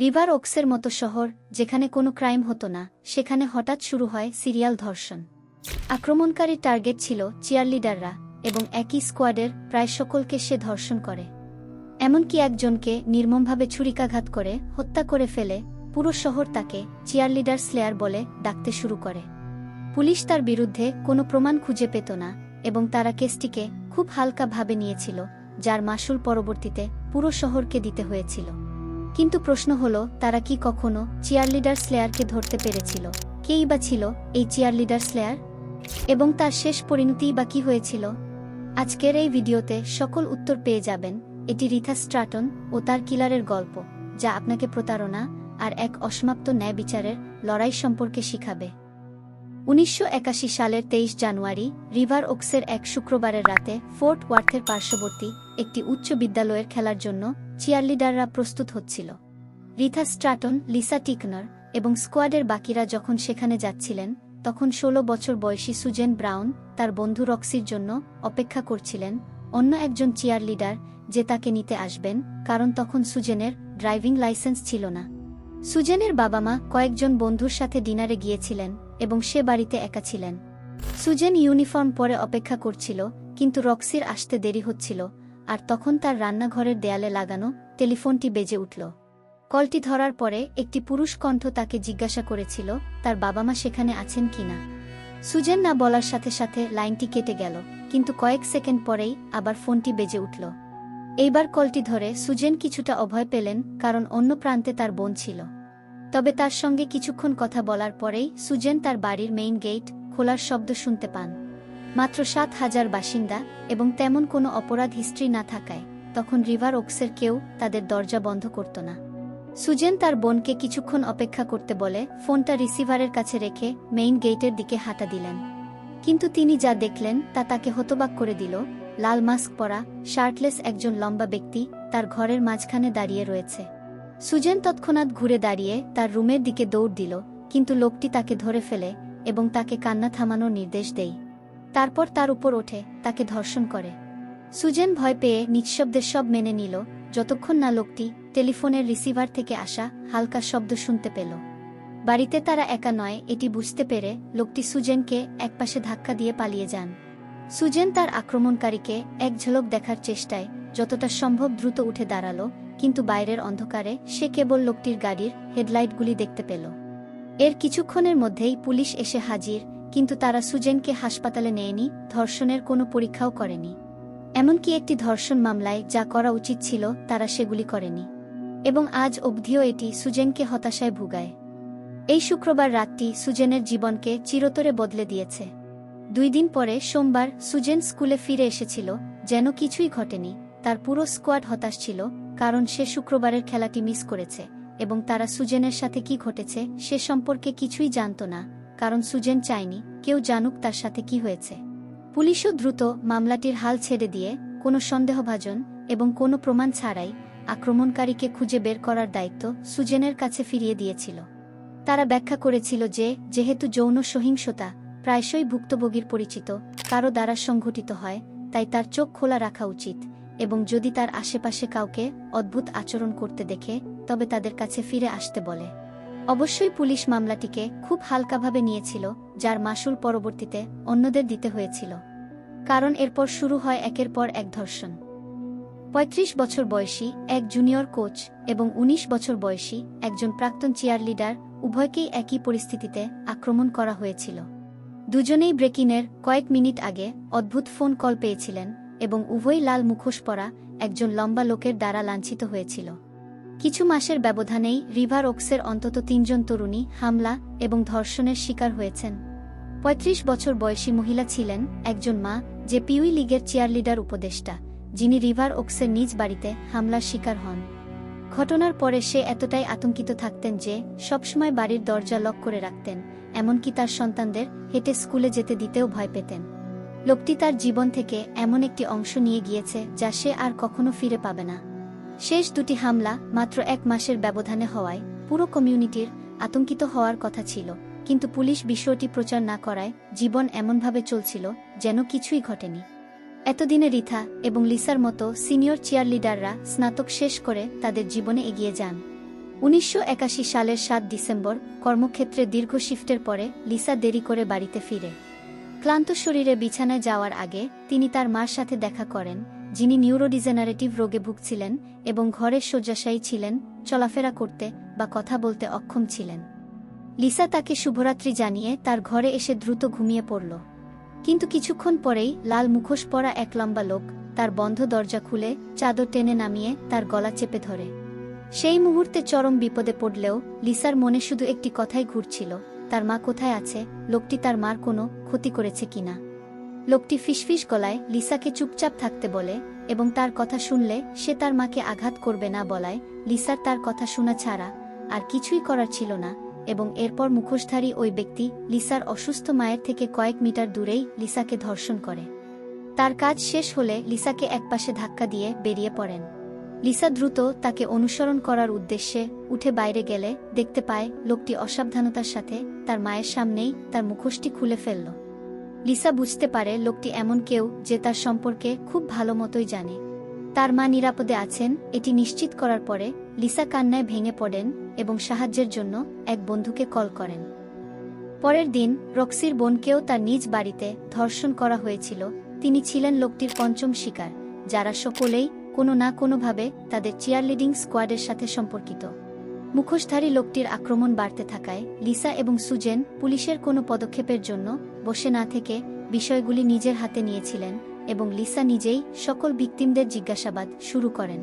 River ওক্সের মতো শহর, যেখানে কোনো ক্রাইম হতো না, সেখানে হঠাৎ শুরু হয় সিরিয়াল ধর্ষণ। আক্রমণকারী টার্গেট ছিল চিয়ারলিডাররা, এবং একই স্কোয়াডের প্রায় সকলকে সে ধর্ষণ করে। এমনকি একজনকে নির্মমভাবে ছুরিকাঘাত করে, হত্যা করে ফেলে, পুরো শহর তাকে চিয়ারলিডার স্লেয়ার বলে ডাকতে শুরু করে। পুলিশ তার বিরুদ্ধে কোনো প্রমাণ খুঁজে পেত না, এবং তারা কেসটিকে খুব হালকাভাবে নিয়েছিল, যার মাসুল পরবর্তীতে পুরো শহরকে দিতে হয়েছিল। কিন্তু প্রশ্ন হল, তারা কি কখনো চিয়ারলিডার স্লেয়ারকে ধরতে পেরেছিল? কেই বা ছিল এই চিয়ারলিডার স্লেয়ার? এবং তার শেষ পরিণতিই বা কি হয়েছিল? আজকের এই ভিডিওতে সকল উত্তর পেয়ে যাবেন। এটি রিথা স্ট্রাটন ও তার কিলারের গল্প, যা আপনাকে প্রতারণা আর এক অসমাপ্ত ন্যায় বিচারের লড়াই সম্পর্কে শিখাবে। উনিশশো একাশি সালের তেইশ জানুয়ারি, রিভার ওক্সের এক শুক্রবারের রাতে ফোর্ট ওয়ার্থের পার্শ্ববর্তী একটি উচ্চ বিদ্যালয়ের খেলার জন্য চিয়ারলিডাররা প্রস্তুত হচ্ছিল। রিথা স্ট্রাটন, লিসা টিকনার এবং স্কোয়াডের বাকিরা যখন সেখানে যাচ্ছিলেন, তখন ১৬ বছর বয়সী সুজেন ব্রাউন তার বন্ধু রক্সির জন্য অপেক্ষা করছিলেন, অন্য একজন চিয়ার লিডার যে তাকে নিতে আসবেন, কারণ তখন সুজেনের ড্রাইভিং লাইসেন্স ছিল না। সুজেনের বাবা মা কয়েকজন বন্ধুর সাথে ডিনারে গিয়েছিলেন এবং সে বাড়িতে একা ছিলেন। সুজেন ইউনিফর্ম পরে অপেক্ষা করছিল, কিন্তু রক্সির আসতে দেরি হচ্ছিল আর তখন তার রান্নাঘরের দেয়ালে লাগানো টেলিফোনটি বেজে উঠল। কলটি ধরার পরে একটি পুরুষ কণ্ঠ তাকে জিজ্ঞাসা করেছিল, তার বাবা মা সেখানে আছেন কিনা সুজেন না বলার সাথে সাথে লাইনটি কেটে গেল, কিন্তু কয়েক সেকেন্ড পরেই আবার ফোনটি বেজে উঠল। এইবার কলটি ধরে সুজেন কিছুটা অভয় পেলেন, কারণ অন্য প্রান্তে তার বোন ছিল। তবে তার সঙ্গে কিছুক্ষণ কথা বলার পরেই সুজেন তার বাড়ির মেইন গেট খোলার শব্দ শুনতে পান। মাত্র সাত হাজার বাসিন্দা এবং তেমন কোনো অপরাধ হিস্ট্রি না থাকায় তখন রিভার ওক্সের কেউ তাদের দরজা বন্ধ করত না। সুজেন তার বোনকে কিছুক্ষণ অপেক্ষা করতে বলে, ফোনটা রিসিভারের কাছে রেখে মেইন গেটের দিকে হাঁটা দিলেন। কিন্তু তিনি যা দেখলেন তা তাকে হতবাক করে দিল, লাল মাস্ক পরা, শার্টলেস একজন লম্বা ব্যক্তি তার ঘরের মাঝখানে দাঁড়িয়ে রয়েছে। সুজেন তৎক্ষণাৎ ঘুরে দাঁড়িয়ে তার রুমের দিকে দৌড় দিল, কিন্তু লোকটি তাকে ধরে ফেলে এবং তাকে কান্না থামানোর নির্দেশ দেয়। তারপর তার উপর ওঠে, তাকে ধর্ষণ করে। সুজেন ভয় পেয়ে নিঃশব্দের সব মেনে নিল, যতক্ষণ না লোকটি টেলিফোনের রিসিভার থেকে আসা হালকা শব্দ শুনতে পেল। বাড়িতে তারা একা নয়, এটি বুঝতে পেরে লোকটি সুজেনকে একপাশে ধাক্কা দিয়ে পালিয়ে যান। সুজেন তার আক্রমণকারীকে এক ঝলক দেখার চেষ্টায় যতটা সম্ভব দ্রুত উঠে দাঁড়াল, কিন্তু বাইরের অন্ধকারে সে কেবল লোকটির গাড়ির হেডলাইটগুলি দেখতে পেল। এর কিছুক্ষণের মধ্যেই পুলিশ এসে হাজির কিন্তু তারা সুজেনকে হাসপাতালে নেয়নি, ধর্ষণের কোনো পরীক্ষাও করেনি। এমনকি একটি ধর্ষণ মামলায় যা করা উচিত ছিল, তারা সেগুলি করেনি। এবং আজ অবধিও এটি সুজেনকে হতাশায় ভুগায়। এই শুক্রবার রাতটি সুজেনের জীবনকে চিরতরে বদলে দিয়েছে। দুই দিন পরে সোমবার সুজেন স্কুলে ফিরে এসেছিল, যেন কিছুই ঘটেনি। তার পুরো স্কোয়াড হতাশ ছিল, কারণ সে শুক্রবারের খেলাটি মিস করেছে, এবং তারা সুজেনের সাথে কি ঘটেছে সে সম্পর্কে কিছুই জানত না। কারণ সুজেন চায়নি, কেউ জানুক তার সাথে কি হয়েছে। পুলিশও দ্রুত মামলাটির হাল ছেড়ে দিয়ে কোনো সন্দেহভাজন এবং কোনো প্রমাণ ছাড়াই আক্রমণকারীকে খুঁজে বের করার দায়িত্ব সুজেনের কাছে ফিরিয়ে দিয়েছিল। তারা ব্যাখ্যা করেছিল যে, যেহেতু যৌন সহিংসতা প্রায়শই ভুক্তভোগীর পরিচিত, কারও দ্বারা সংঘটিত হয়, তাই তার চোখ খোলা রাখা উচিত এবং যদি তার আশেপাশে কাউকে অদ্ভুত আচরণ করতে দেখে, তবে তাদের কাছে ফিরে আসতে বলে। অবশ্যই পুলিশ মামলাটিকে খুব হালকাভাবে নিয়েছিল, যার মাসুল পরবর্তীতে অন্যদের দিতে হয়েছিল। কারণ এরপর শুরু হয় একের পর এক ধর্ষণ। ৩৫ বছর বয়সী এক জুনিয়র কোচ এবং ১৯ বছর বয়সী একজন প্রাক্তন চেয়ার লিডার উভয়কেই একই পরিস্থিতিতে আক্রমণ করা হয়েছিল। দুজনেই ব্রেকিনের কয়েক মিনিট আগে অদ্ভুত ফোন কল পেয়েছিলেন এবং উভয় লাল মুখোশ পরা একজন লম্বা লোকের দ্বারা লাঞ্ছিত হয়েছিল। কিছু মাসের ব্যবধানেই রিভার ওক্সের অন্তত তিনজন তরুণী হামলা এবং ধর্ষণের শিকার হয়েছেন। ৩৫ বছর বয়সী মহিলা ছিলেন একজন মা যে পিউই লিগের চেয়ারলিডার উপদেষ্টা, যিনি রিভার ওক্সের নিজ বাড়িতে হামলার শিকার হন। ঘটনার পরে সে এতটাই আতঙ্কিত থাকতেন যে সবসময় বাড়ির দরজা লক করে রাখতেন, এমনকি তার সন্তানদের হেঁটে স্কুলে যেতে দিতেও ভয় পেতেন। লোকটি তার জীবন থেকে এমন একটি অংশ নিয়ে গিয়েছে যা সে আর কখনো ফিরে পাবে না। শেষ দুটি হামলা মাত্র এক মাসের ব্যবধানে হওয়ায় পুরো কমিউনিটির আতঙ্কিত হওয়ার কথা ছিল, কিন্তু পুলিশ বিষয়টি প্রচার না করায় জীবন এমনভাবে চলছিল যেন কিছুই ঘটেনি। এতদিনে রিথা এবং লিসার মতো সিনিয়র চেয়ার লিডাররা স্নাতক শেষ করে তাদের জীবনে এগিয়ে যান। উনিশশো একাশি সালের সাত ডিসেম্বর কর্মক্ষেত্রে দীর্ঘ শিফটের পরে লিসা দেরি করে বাড়িতে ফিরে। ক্লান্ত শরীরে বিছানায় যাওয়ার আগে তিনি তার মার সাথে দেখা করেন যিনি নিউরোডিজেনারেটিভ রোগে ভুগছিলেন এবং ঘরের শয্যাশায়ী ছিলেন, চলাফেরা করতে বা কথা বলতে অক্ষম ছিলেন। লিসা তাকে শুভরাত্রি জানিয়ে তার ঘরে এসে দ্রুত ঘুমিয়ে পড়ল। কিন্তু কিছুক্ষণ পরেই লাল মুখোশ পরা এক লম্বা লোক তার বন্ধ দরজা খুলে চাদর টেনে নামিয়ে তার গলা চেপে ধরে। সেই মুহূর্তে চরম বিপদে পড়লেও লিসার মনে শুধু একটি কথাই ঘুরছিল, তার মা কোথায় আছে? লোকটি তার মার কোনো ক্ষতি করেছে কিনা? লোকটি ফিসফিস গলায় লিসাকে চুপচাপ থাকতে বলে এবং তার কথা শুনলে সে তার মাকে আঘাত করবে না বলায় লিসার তার কথা শোনা ছাড়া আর কিছুই করার ছিল না এবং এরপর মুখোশধারী ওই ব্যক্তি লিসার অসুস্থ মায়ের থেকে কয়েক মিটার দূরেই লিসাকে ধর্ষণ করে। তার কাজ শেষ হলে লিসাকে একপাশে ধাক্কা দিয়ে বেরিয়ে পড়েন। লিসা দ্রুত তাকে অনুসরণ করার উদ্দেশ্যে উঠে বাইরে গেলে দেখতে পায় লোকটি অসাবধানতার সাথে তার মায়ের সামনেই তার মুখোশটি খুলে ফেলল। লিসা বুঝতে পারে লোকটি এমন কেউ যে তার সম্পর্কে খুব ভালো মতোই জানে। তার মা নিরাপদে আছেন, এটি নিশ্চিত করার পরে লিসা কান্নায় ভেঙে পড়েন এবং সাহায্যের জন্য এক বন্ধুকে কল করেন। পরের দিন রক্সির বোনকেও তার নিজ বাড়িতে ধর্ষণ করা হয়েছিল। তিনি ছিলেন লোকটির পঞ্চম শিকার, যারা সকলেই কোনো না কোনোভাবে তাদের চিয়ারলিডিং স্কোয়াডের সাথে সম্পর্কিত। মুখোশধারী লোকটির আক্রমণ বাড়তে থাকায় লিসা এবং সুজেন পুলিশের কোনো পদক্ষেপের জন্য বসে না থেকে বিষয়গুলি নিজের হাতে নিয়েছিলেন এবং লিসা নিজেই সকল ভিকটিমদের জিজ্ঞাসাবাদ শুরু করেন।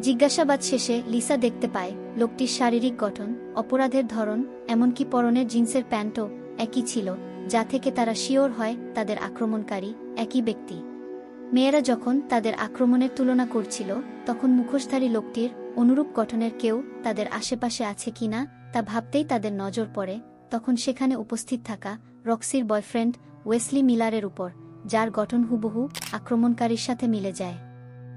জিজ্ঞাসাবাদ শেষে লিসা দেখতে পায় লোকটির শারীরিক গঠন, অপরাধের ধরন, এমনকি পরনের জিন্সের প্যান্টও একই ছিল, যা থেকে তারা শিওর হয় তাদের আক্রমণকারী একই ব্যক্তি। মেয়েরা যখন তাদের আক্রমণের তুলনা করছিল, তখন মুখোশধারী লোকটির অনুরূপ গঠনের কেউ তাদের আশেপাশে আছে কিনা তা ভাবতেই তাদের নজর পড়ে, তখন সেখানে উপস্থিত থাকা রক্সির বয়ফ্রেন্ড ওয়েসলি মিলারের উপর, যার গঠন হুবহু আক্রমণকারীর সাথে মিলে যায়।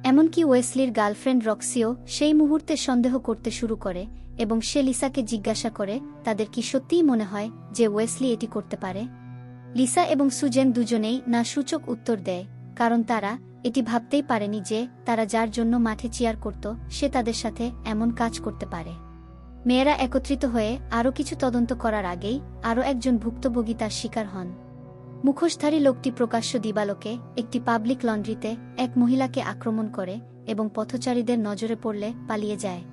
এমনকি ওয়েসলির গার্লফ্রেন্ড রক্সিও সেই মুহূর্তে সন্দেহ করতে শুরু করে এবং সে লিসাকে জিজ্ঞাসা করে, তাদের কি সত্যিই মনে হয় যে ওয়েসলি এটি করতে পারে? লিসা এবং সুজেন দুজনেই না সূচক উত্তর দেয়, কারণ তারা এটি ভাবতেই পারেনি যে তারা যার জন্য মাঠে চিয়ার করত, সে তাদের সাথে এমন কাজ করতে পারে। মেয়েরা একত্রিত হয়ে আরও কিছু তদন্ত করার আগেই আরও একজন ভুক্তভোগী তার শিকার হন। মুখোশধারী লোকটি প্রকাশ্য দিবালোকে একটি পাবলিক লন্ড্রিতে এক মহিলাকে আক্রমণ করে এবং পথচারীদের নজরে পড়লে পালিয়ে যায়।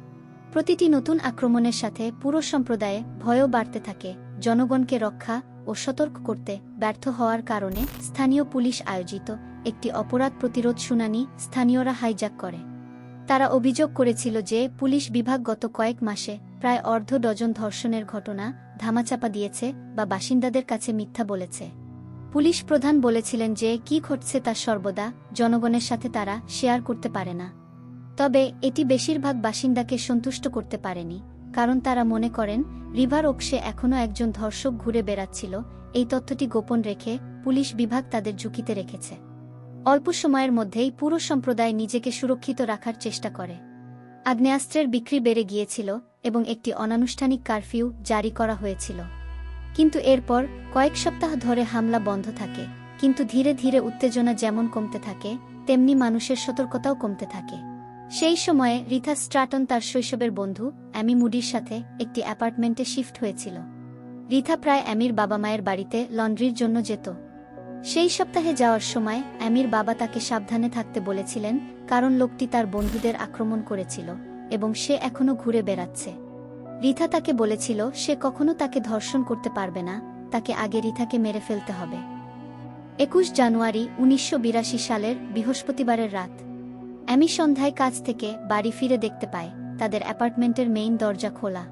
প্রতিটি নতুন আক্রমণের সাথে পুরো সম্প্রদায়ে ভয়ও বাড়তে থাকে, জনগণকে রক্ষা ও সতর্ক করতে ব্যর্থ হওয়ার কারণে স্থানীয় পুলিশ আয়োজিত একটি অপরাধ প্রতিরোধ শুনানি স্থানীয়রা হাইজাক করে। তারা অভিযোগ করেছিল যে পুলিশ বিভাগ গত কয়েক মাসে প্রায় অর্ধ ডজন ধর্ষণের ঘটনা ধামাচাপা দিয়েছে বা বাসিন্দাদের কাছে মিথ্যা বলেছে। পুলিশ প্রধান বলেছিলেন যে কি ঘটছে তা সর্বদা জনগণের সাথে তারা শেয়ার করতে পারে না। তবে এটি বেশিরভাগ বাসিন্দাকে সন্তুষ্ট করতে পারেনি, কারণ তারা মনে করেন, রিভার ওকসে এখনও একজন ধর্ষক ঘুরে বেড়াচ্ছিল, এই তথ্যটি গোপন রেখে পুলিশ বিভাগ তাদের ঝুঁকিতে রেখেছে। অল্প সময়ের মধ্যেই পুরো সম্প্রদায় নিজেকে সুরক্ষিত রাখার চেষ্টা করে। আগ্নেয়াস্ত্রের বিক্রি বেড়ে গিয়েছিল এবং একটি অনানুষ্ঠানিক কারফিউ জারি করা হয়েছিল। কিন্তু এরপর কয়েক সপ্তাহ ধরে হামলা বন্ধ থাকে, কিন্তু ধীরে ধীরে উত্তেজনা যেমন কমতে থাকে, তেমনি মানুষের সতর্কতাও কমতে থাকে। সেই সময়ে রিথা স্ট্রাটন তার শৈশবের বন্ধু, অ্যামি মুডির সাথে একটি অ্যাপার্টমেন্টে শিফট হয়েছিল। রিথা প্রায় অ্যামির বাবা মায়ের বাড়িতে লন্ড্রির জন্য যেত। সেই সপ্তাহে যাওয়ার সময় অ্যামির বাবা তাকে সাবধানে থাকতে বলেছিলেন, কারণ লোকটি তার বন্ধুদের আক্রমণ করেছিল এবং সে এখনও ঘুরে বেড়াচ্ছে। রিথা তাকে বলেছিল, সে কখনো তাকে ধর্ষণ করতে পারবে না, তাকে আগে রিথাকে মেরে ফেলতে হবে। একুশ জানুয়ারি উনিশশো বিরাশি সালের বৃহস্পতিবারের রাত। অ্যামি সন্ধ্যায় কাজ থেকে বাড়ি ফিরে দেখতে পায় তাদের অ্যাপার্টমেন্টের মেইন দরজা খোলা।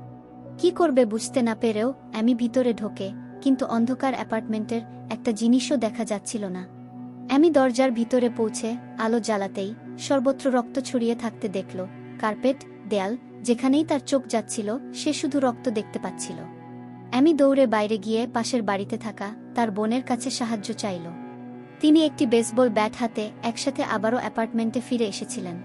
কি করবে বুঝতে না পেরেও অ্যামি ভিতরে ঢোকে কিন্তু অন্ধকার অ্যাপার্টমেন্টের একটা জিনিসও দেখা যাচ্ছিল না। অ্যামি দরজার ভিতরে পৌঁছে আলো জ্বালাতেই সর্বত্র রক্ত ছড়িয়ে থাকতে দেখল। কার্পেট, দেয়াল, যেখানেই তার চোখ যাচ্ছিল, সে শুধু রক্ত দেখতে পাচ্ছিল। অ্যামি দৌড়ে বাইরে গিয়ে পাশের বাড়িতে থাকা তার বোনের কাছে সাহায্য চাইল। তিনি একটি বেসবল ব্যাট হাতে একসাথে আবারও অ্যাপার্টমেন্টে ফিরে এসেছিলেন।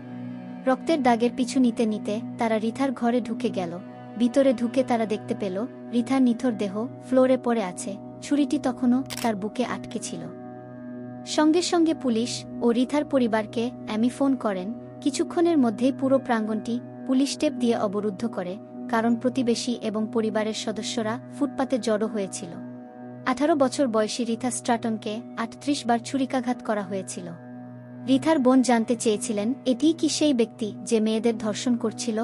রক্তের দাগের পিছু নিতে নিতে তারা রিথার ঘরে ঢুকে গেল। ভিতরে ঢুকে তারা দেখতে পেল রিথার নিথর দেহ ফ্লোরে পড়ে আছে, ছুরিটি তখনও তার বুকে আটকে ছিল। সঙ্গে সঙ্গে পুলিশ ও রিথার পরিবারকে অ্যামি ফোন করেন, কিছুক্ষণের মধ্যেই পুরো প্রাঙ্গণটি পুলিশ টেপ দিয়ে অবরুদ্ধ করে, কারণ প্রতিবেশী এবং পরিবারের সদস্যরা ফুটপাতে জড়ো হয়েছিল। আঠারো বছর বয়সী রিথা স্ট্রাটনকে আটত্রিশ বার ছুরিকাঘাত করা হয়েছিল। রিথার বোন জানতে চেয়েছিলেন, এটিই কি সেই ব্যক্তি যে মেয়েদের ধর্ষণ করছিল?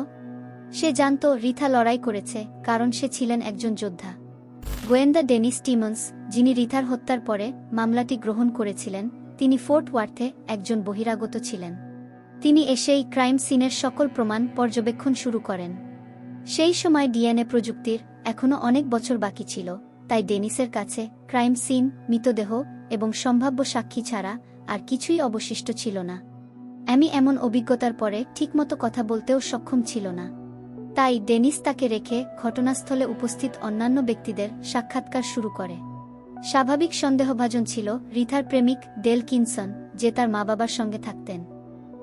সে জানত রিথা লড়াই করেছে, কারণ সে ছিলেন একজন যোদ্ধা। গোয়েন্দা ডেনিস টিমন্স যিনি রিথার হত্যার পরে মামলাটি গ্রহণ করেছিলেন, তিনি ফোর্ট ওয়ার্থে একজন বহিরাগত ছিলেন। তিনি এসেই ক্রাইম সিনের সকল প্রমাণ পর্যবেক্ষণ শুরু করেন। সেই সময় ডিএনএ প্রযুক্তির এখনও অনেক বছর বাকি ছিল, তাই ডেনিসের কাছে ক্রাইম সিন, মৃতদেহ এবং সম্ভাব্য সাক্ষী ছাড়া আর কিছুই অবশিষ্ট ছিল না। অ্যামি এমন অভিজ্ঞতার পরে ঠিকমতো কথা বলতেও সক্ষম ছিল না। তাই ডেনিস তাকে রেখে ঘটনাস্থলে উপস্থিত অন্যান্য ব্যক্তিদের সাক্ষাৎকার শুরু করে। স্বাভাবিক সন্দেহভাজন ছিল রিথার প্রেমিক ডেল কিনসন, যে তার মা বাবার সঙ্গে থাকতেন।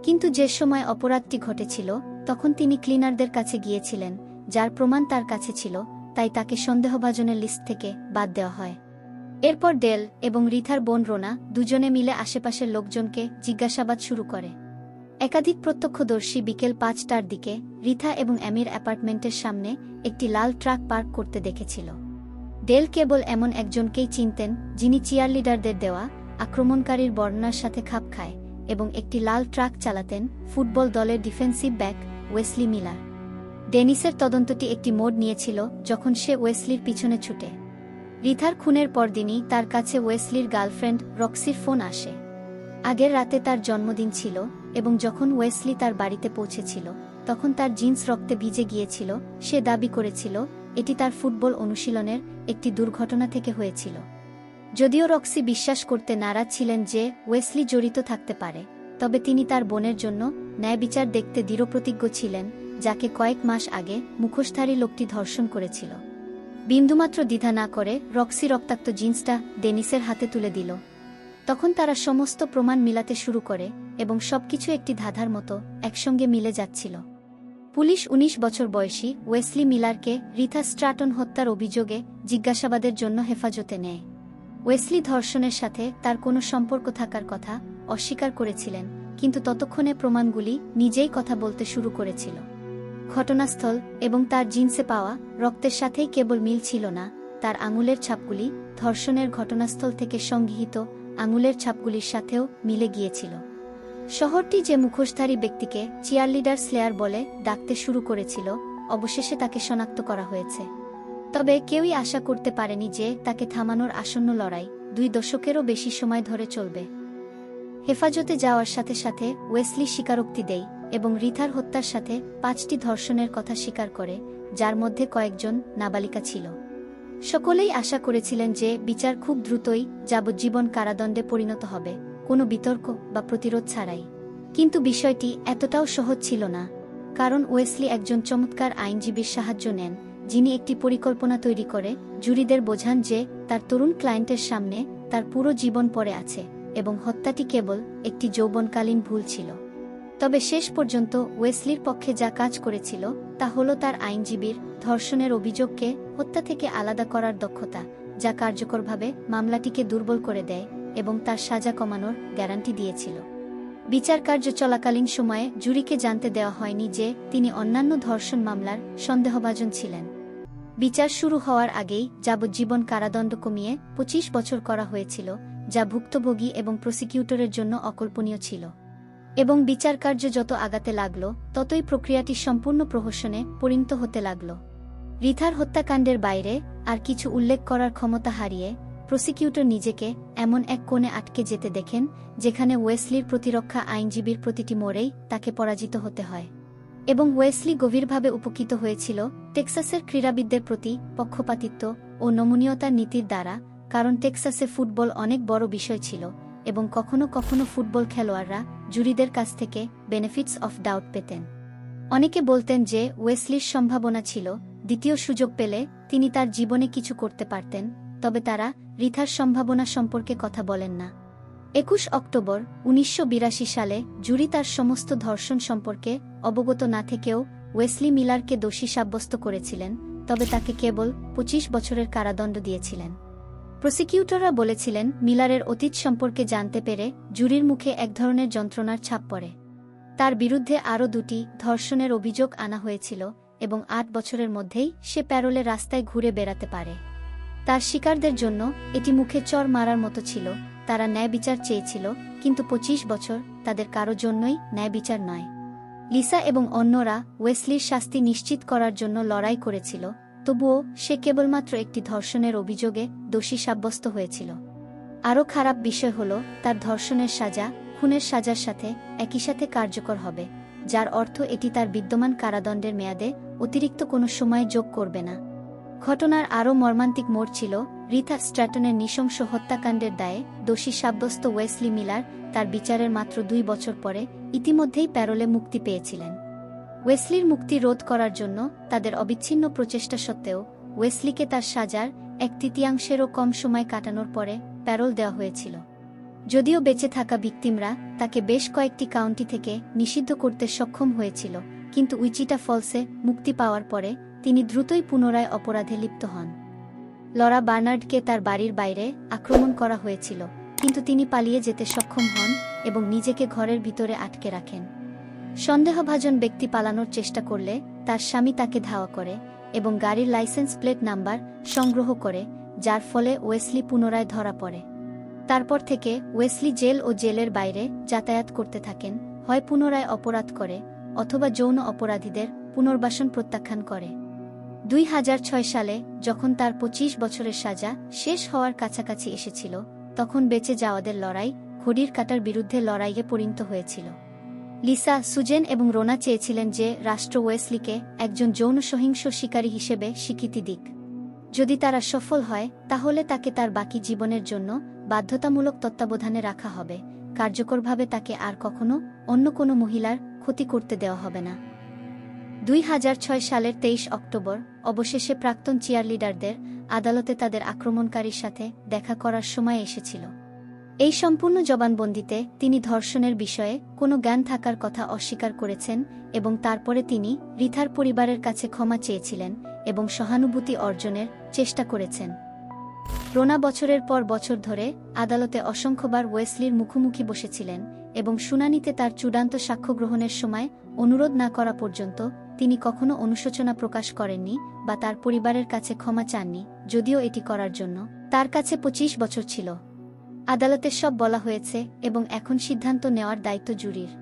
কিন্তু যে সময় অপরাধটি ঘটেছিল, তখন তিনি ক্লিনারদের কাছে গিয়েছিলেন, যার প্রমাণ তার কাছে ছিল, তাই তাকে সন্দেহভাজনের লিস্ট থেকে বাদ দেওয়া হয়। এরপর ডেল এবং রিথার বোন রোনা দুজনে মিলে আশেপাশের লোকজনকে জিজ্ঞাসাবাদ শুরু করে। একাধিক প্রত্যক্ষদর্শী বিকেল পাঁচটার দিকে রিথা এবং অ্যামির অ্যাপার্টমেন্টের সামনে একটি লাল ট্রাক পার্ক করতে দেখেছিল। ডেল কেবল এমন একজনকেই চিনতেন যিনি চিয়ারলিডারদের দেওয়া আক্রমণকারীর বর্ণনার সাথে খাপ খায় এবং একটি লাল ট্রাক চালাতেন ফুটবল দলের ডিফেন্সিভ ব্যাক ওয়েসলি মিলার। ডেনিসের তদন্তটি একটি মোড় নিয়েছিল যখন সে ওয়েসলির পিছনে ছুটে। রিথার খুনের পরদিনই তার কাছে ওয়েসলির গার্লফ্রেন্ড রক্সির ফোন আসে। আগের রাতে তার জন্মদিন ছিল এবং যখন ওয়েসলি তার বাড়িতে পৌঁছেছিল, তখন তার জিন্স রক্তে ভিজে গিয়েছিল, সে দাবি করেছিল, এটি তার ফুটবল অনুশীলনের একটি দুর্ঘটনা থেকে হয়েছিল। যদিও রক্সি বিশ্বাস করতে নারাজ ছিলেন যে ওয়েসলি জড়িত থাকতে পারে, তবে তিনি তার বোনের জন্য ন্যায় বিচার দেখতে দৃঢ়প্রতিজ্ঞ ছিলেন, যাকে কয়েক মাস আগে মুখোশধারী লোকটি ধর্ষণ করেছিল। বিন্দুমাত্র দ্বিধা না করে রক্সি রক্তাক্ত জিন্সটা ডেনিসের হাতে তুলে দিল। তখন তারা সমস্ত প্রমাণ মিলাতে শুরু করে এবং সবকিছু একটি ধাঁধার মতো একসঙ্গে মিলে যাচ্ছিল। পুলিশ ১৯ বছর বয়সী ওয়েসলি মিলারকে রিথা স্ট্রাটন হত্যার অভিযোগে জিজ্ঞাসাবাদের জন্য হেফাজতে নেয়। ওয়েসলি ধর্ষণের সাথে তার কোনো সম্পর্ক থাকার কথা অস্বীকার করেছিলেন, কিন্তু ততক্ষণে প্রমাণগুলি নিজেই কথা বলতে শুরু করেছিল। ঘটনাস্থল এবং তার জিন্সে পাওয়া রক্তের সাথেই কেবল মিল ছিল না, তার আঙুলের ছাপগুলি ধর্ষণের ঘটনাস্থল থেকে সংগৃহীত আঙুলের ছাপগুলির সাথেও মিলে গিয়েছিল। শহরটি যে মুখোশধারী ব্যক্তিকে চিয়ারলিডার স্লেয়ার বলে ডাকতে শুরু করেছিল, অবশেষে তাকে শনাক্ত করা হয়েছে। তবে কেউই আশা করতে পারেনি যে তাকে থামানোর আসন্ন লড়াই দুই দশকেরও বেশি সময় ধরে চলবে। হেফাজতে যাওয়ার সাথে সাথে ওয়েসলি স্বীকারোক্তি দেয় এবং রিথার হত্যার সাথে পাঁচটি ধর্ষণের কথা স্বীকার করে, যার মধ্যে কয়েকজন নাবালিকা ছিল। সকলেই আশা করেছিলেন যে বিচার খুব দ্রুতই যাবজ্জীবন কারাদণ্ডে পরিণত হবে, কোনো বিতর্ক বা প্রতিরোধ ছাড়াই। কিন্তু বিষয়টি এতটাও সহজ ছিল না, কারণ ওয়েসলি একজন চমৎকার আইনজীবীর সাহায্য নেন, যিনি একটি পরিকল্পনা তৈরি করে, জুরিদের বোঝান যে তার তরুণ ক্লায়েন্টের সামনে তার পুরো জীবন পড়ে আছে এবং হত্যাটি কেবল একটি যৌবনকালীন ভুল ছিল। তবে শেষ পর্যন্ত ওয়েসলির পক্ষে যা কাজ করেছিল, তা হল তার আইনজীবীর ধর্ষণের অভিযোগকে হত্যা থেকে আলাদা করার দক্ষতা, যা কার্যকরভাবে মামলাটিকে দুর্বল করে দেয় এবং তার সাজা কমানোর গ্যারান্টি দিয়েছিল। বিচার কার্য চলাকালীন সময়ে জুরিকে জানতে দেওয়া হয়নি যে তিনি অন্যান্য ধর্ষণ মামলার সন্দেহভাজন ছিলেন। বিচার শুরু হওয়ার আগেই যাবজ্জীবন কারাদণ্ড কমিয়ে ২৫ বছর করা হয়েছিল, যা ভুক্তভোগী এবং প্রসিকিউটরের জন্য অকল্পনীয় ছিল। এবং বিচার কার্য যত আগাতে লাগল, ততই প্রক্রিয়াটি সম্পূর্ণ প্রহসনে পরিণত হতে লাগল। রিথার হত্যাকাণ্ডের বাইরে আর কিছু উল্লেখ করার ক্ষমতা হারিয়ে, প্রসিকিউটর নিজেকে এমন এক কোণে আটকে যেতে দেখেন, যেখানে ওয়েসলির প্রতিরক্ষা আইনজীবীর প্রতিটি মোড়েই তাকে পরাজিত হতে হয়। এবং ওয়েসলি গভীরভাবে উপকৃত হয়েছিল টেক্সাসের ক্রীড়াবিদদের প্রতি পক্ষপাতিত্ব ও নমনীয়তার নীতির দ্বারা, কারণ টেক্সাসে ফুটবল অনেক বড় বিষয় ছিল এবং কখনো কখনো ফুটবল খেলোয়াড়রা জুরিদের কাছ থেকে বেনিফিটস অফ ডাউট পেতেন। অনেকে বলতেন যে ওয়েসলির সম্ভাবনা ছিল, দ্বিতীয় সুযোগ পেলে তিনি তার জীবনে কিছু করতে পারতেন, তবে তারা রিথার সম্ভাবনা সম্পর্কে কথা বলেন না। একুশ অক্টোবর উনিশশো বিরাশি সালে জুরি তার সমস্ত ধর্ষণ সম্পর্কে অবগত না থেকেও ওয়েসলি মিলারকে দোষী সাব্যস্ত করেছিলেন, তবে তাকে কেবল ২৫ বছরের কারাদণ্ড দিয়েছিলেন। প্রসিকিউটররা বলেছিলেন, মিলারের অতীত সম্পর্কে জানতে পেরে জুরির মুখে এক ধরনের যন্ত্রণার ছাপ পড়ে। তার বিরুদ্ধে আরও দুটি ধর্ষণের অভিযোগ আনা হয়েছিল এবং আট বছরের মধ্যেই সে প্যারোলে রাস্তায় ঘুরে বেড়াতে পারে। তার শিকারদের জন্য এটি মুখে চর মারার মতো ছিল, তারা ন্যায় বিচার চেয়েছিল, কিন্তু ২৫ বছর তাদের কারও জন্যই ন্যায় বিচার নয়। লিসা এবং অন্যরা ওয়েসলির শাস্তি নিশ্চিত করার জন্য লড়াই করেছিল তবুও সে কেবলমাত্র একটি ধর্ষণের অভিযোগে দোষী সাব্যস্ত হয়েছিল। আরও খারাপ বিষয় হল, তার ধর্ষণের সাজা, খুনের সাজার সাথে একই সাথে কার্যকর হবে, যার অর্থ এটি তার বিদ্যমান কারাদণ্ডের মেয়াদে অতিরিক্ত কোনো সময় যোগ করবে না। ঘটনার আরও মর্মান্তিক মোড় ছিল রিথা স্ট্র্যাটনের নৃশংস হত্যাকাণ্ডের দায়ে দোষী সাব্যস্ত ওয়েসলি মিলার তার বিচারের মাত্র দুই বছর পরে ইতিমধ্যেই প্যারোলে মুক্তি পেয়েছিলেন। ওয়েসলির মুক্তি রোধ করার জন্য তাদের অবিচ্ছিন্ন প্রচেষ্টা সত্ত্বেও ওয়েসলিকে তার সাজার এক তৃতীয়াংশেরও কম সময় কাটানোর পরে প্যারোল দেওয়া হয়েছিল। যদিও বেঁচে থাকা ভিকটিমরা তাকে বেশ কয়েকটি কাউন্টি থেকে নিষিদ্ধ করতে সক্ষম হয়েছিল, কিন্তু উইচিটা ফলসে মুক্তি পাওয়ার পরে তিনি দ্রুতই পুনরায় অপরাধে লিপ্ত হন। লরা বার্নার্ডকে তার বাড়ির বাইরে আক্রমণ করা হয়েছিল, কিন্তু তিনি পালিয়ে যেতে সক্ষম হন এবং নিজেকে ঘরের ভিতরে আটকে রাখেন। সন্দেহভাজন ব্যক্তি পালানোর চেষ্টা করলে তার স্বামী তাকে ধাওয়া করে এবং গাড়ির লাইসেন্স প্লেট নাম্বার সংগ্রহ করে, যার ফলে ওয়েসলি পুনরায় ধরা পড়ে। তারপর থেকে ওয়েসলি জেল ও জেলের বাইরে যাতায়াত করতে থাকেন, হয় পুনরায় অপরাধ করে অথবা যৌন অপরাধীদের পুনর্বাসন প্রত্যাখ্যান করে। দুই হাজার ছয় সালে যখন তার ২৫ বছরের সাজা শেষ হওয়ার কাছাকাছি এসেছিল, তখন বেঁচে যাওয়াদের লড়াই ঘড়ির কাটার বিরুদ্ধে লড়াইয়ে পরিণত হয়েছিল। লিসা, সুজেন এবং রোনা চেয়েছিলেন যে রাষ্ট্র ওয়েসলিকে একজন যৌন সহিংস শিকারী হিসেবে স্বীকৃতি দিক। যদি তারা সফল হয়, তাহলে তাকে তার বাকি জীবনের জন্য বাধ্যতামূলক তত্ত্বাবধানে রাখা হবে। কার্যকরভাবে তাকে আর কখনো অন্য কোনো মহিলার ক্ষতি করতে দেওয়া হবে না। দুই হাজার ছয় সালের তেইশ অক্টোবর, অবশেষে প্রাক্তন চিয়ারলিডারদের আদালতে তাদের আক্রমণকারীর সাথে দেখা করার সময় এসেছিল। এই সম্পূর্ণ জবানবন্দিতে তিনি ধর্ষণের বিষয়ে কোনো জ্ঞান থাকার কথা অস্বীকার করেছেন এবং তারপরে তিনি রিথার পরিবারের কাছে ক্ষমা চেয়েছিলেন এবং সহানুভূতি অর্জনের চেষ্টা করেছেন। রোনা বছরের পর বছর ধরে আদালতে অসংখ্যবার ওয়েসলির মুখোমুখি বসেছিলেন এবং শুনানিতে তার চূড়ান্ত সাক্ষ্য গ্রহণের সময় অনুরোধ না করা পর্যন্ত তিনি কখনো অনুশোচনা প্রকাশ করেননি বা তার পরিবারের কাছে ক্ষমা চাননি, যদিও এটি করার জন্য। তার কাছে ২৫ বছর ছিল। আদালতে সব বলা হয়েছে এবং এখন সিদ্ধান্ত নেওয়ার দায়িত্ব জুরির।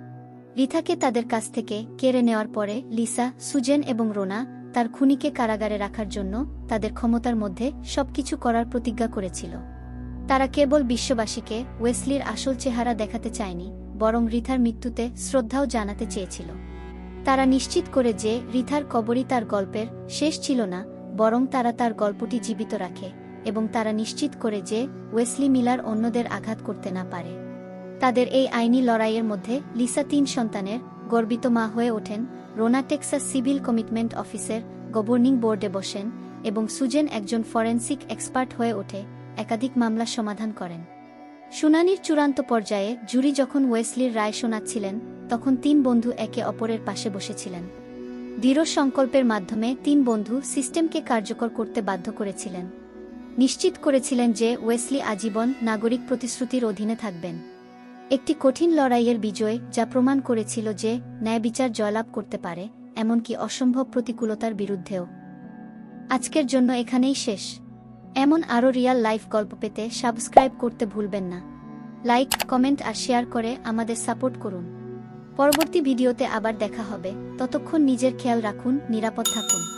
রিথাকে তাদের কাছ থেকে কেড়ে নেওয়ার পরে লিসা, সুজেন এবং রোনা তার খুনিকে কারাগারে রাখার জন্য তাদের ক্ষমতার মধ্যে সবকিছু করার প্রতিজ্ঞা করেছিল। তারা কেবল বিশ্ববাসীকে ওয়েসলির আসল চেহারা দেখাতে চায়নি, বরং রিথার মৃত্যুতে শ্রদ্ধাও জানাতে চেয়েছিল। তারা নিশ্চিত করে যে রিথার কবরই তার গল্পের শেষ ছিল না, বরং তারা তার গল্পটি জীবিত রাখে। এবং তারা নিশ্চিত করে যে ওয়েসলি মিলার অন্যদের আঘাত করতে না পারে। তাদের এই আইনি লড়াইয়ের মধ্যে লিসা তিন সন্তানের গর্বিত মা হয়ে ওঠেন, রোনা টেক্সাস সিভিল কমিটমেন্ট অফিসের গভর্নিং বোর্ডে বসেন এবং সুজেন একজন ফরেন্সিক এক্সপার্ট হয়ে ওঠে, একাধিক মামলা সমাধান করেন। শুনানির চূড়ান্ত পর্যায়ে জুরি যখন ওয়েসলির রায় শোনাচ্ছিলেন, তখন তিন বন্ধু একে অপরের পাশে বসেছিলেন। দৃঢ় সংকল্পের মাধ্যমে তিন বন্ধু সিস্টেমকে কার্যকর করতে বাধ্য করেছিলেন। নিশ্চিত করেছিলেন যে ওয়েসলি আজীবন নাগরিক প্রতিশ্রুতির অধীনে থাকবেন। একটি কঠিন লড়াইয়ের বিজয় যা প্রমাণ করেছিল যে ন্যায় বিচার জয়লাভ করতে পারে, এমনকি অসম্ভব প্রতিকূলতার বিরুদ্ধেও। আজকের জন্য এখানেই শেষ। এমন আরও রিয়াল লাইফ গল্প পেতে সাবস্ক্রাইব করতে ভুলবেন না। লাইক, কমেন্ট আর শেয়ার করে আমাদের সাপোর্ট করুন। পরবর্তী ভিডিওতে আবার দেখা হবে। ততক্ষণ নিজের খেয়াল রাখুন, নিরাপদ থাকুন।